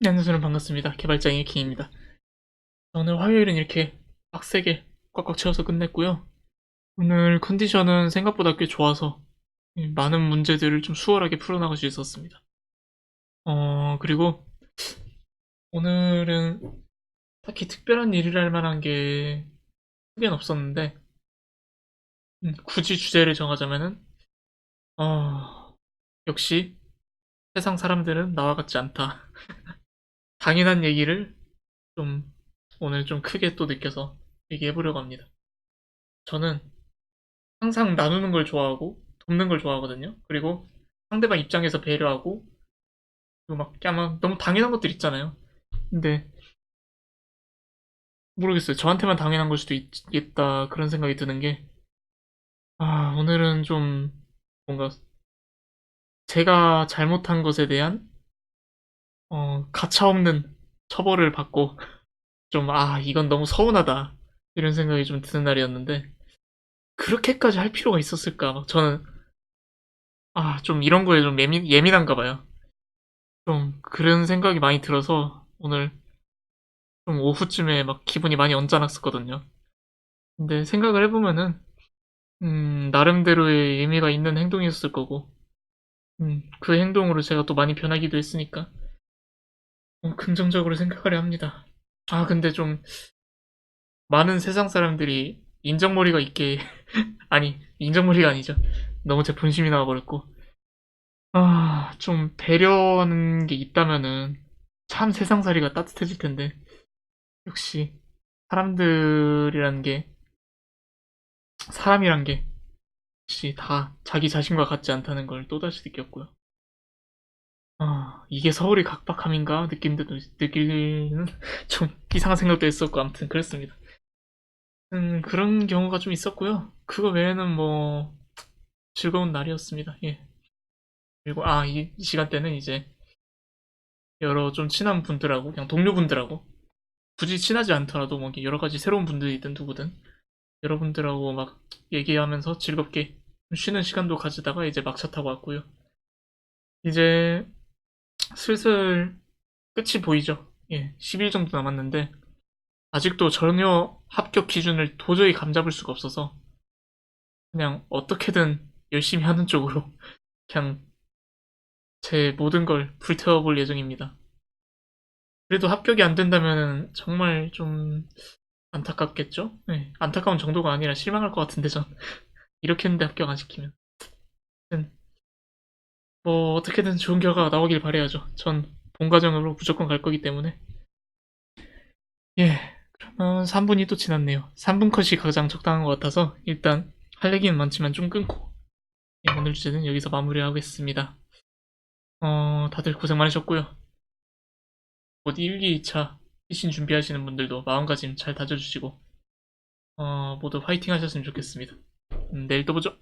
네, 안녕하세요. 반갑습니다. 개발자의 킹입니다. 오늘 화요일은 이렇게 빡세게 꽉꽉 채워서 끝냈고요. 오늘 컨디션은 생각보다 꽤 좋아서 예, 많은 문제들을 좀 수월하게 풀어나갈 수 있었습니다. 어, 그리고 오늘은 딱히 특별한 일이랄 만한 게 크게는 없었는데 음, 굳이 주제를 정하자면은 어, 역시 세상 사람들은 나와 같지 않다. 당연한 얘기를 좀 오늘 좀 크게 또 느껴서 얘기해 보려고 합니다. 저는 항상 나누는 걸 좋아하고 돕는 걸 좋아하거든요. 그리고 상대방 입장에서 배려하고 막 아마 너무 당연한 것들 있잖아요. 근데 모르겠어요. 저한테만 당연한 걸 수도 있 겠다 그런 생각이 드는 게 아, 오늘은 좀 뭔가 제가 잘못한 것에 대한 어, 가차없는 처벌을 받고 좀, 아, 이건 너무 서운하다. 이런 생각이 좀 드는 날이었는데, 그렇게까지 할 필요가 있었을까? 막 저는, 아, 좀 이런 거에 좀 예민, 예민한가 봐요. 좀 그런 생각이 많이 들어서 오늘 좀 오후쯤에 막 기분이 많이 언짢았었거든요. 근데 생각을 해보면은, 음, 나름대로의 의미가 있는 행동이었을 거고, 음, 그 행동으로 제가 또 많이 변하기도 했으니까, 어, 긍정적으로 생각하려 합니다. 아, 근데 좀 많은 세상 사람들이 인정머리가 있게 아니, 인정머리가 아니죠. 너무 제 본심이 나와버렸고 아, 좀 배려하는 게 있다면은 참 세상살이가 따뜻해질 텐데 역시 사람들이란 게 사람이란 게 역시 다 자기 자신과 같지 않다는 걸 또다시 느꼈고요. 아, 이게 서울의 각박함인가 듯 느끼는 좀 이상한 생각도 했었고 아무튼 그랬습니다. 음, 그런 경우가 좀 있었고요. 그거 외에는 뭐 즐거운 날이었습니다. 예. 그리고 아, 이, 이 시간대는 이제 여러 좀 친한 분들하고 그냥 동료분들하고 굳이 친하지 않더라도 뭐 여러 가지 새로운 분들이든 누구든 여러분들하고 막 얘기하면서 즐겁게 쉬는 시간도 가지다가 이제 막차 타고 왔고요. 이제 슬슬 끝이 보이죠. 예, 10일 정도 남았는데 아직도 전혀 합격 기준을 도저히 감잡을 수가 없어서 그냥 어떻게든 열심히 하는 쪽으로 그냥 제 모든 걸 불태워 볼 예정입니다. 그래도 합격이 안 된다면 정말 좀 안타깝겠죠? 네, 안타까운 정도가 아니라 실망할 것 같은데 전 이렇게 했는데 합격 안 시키면 뭐 어떻게든 좋은 결과가 나오길 바라야죠. 전 본과정으로 무조건 갈 거기 때문에 예 그러면 3분이 또 지났네요. 3분 컷이 가장 적당한 것 같아서 일단 할 얘기는 많지만 좀 끊고 예, 오늘 주제는 여기서 마무리하겠습니다. 어 다들 고생 많으셨고요. 곧 1, 2차 피신 준비하시는 분들도 마음가짐 잘 다져주시고 어 모두 화이팅 하셨으면 좋겠습니다. 음, 내일 또 보죠.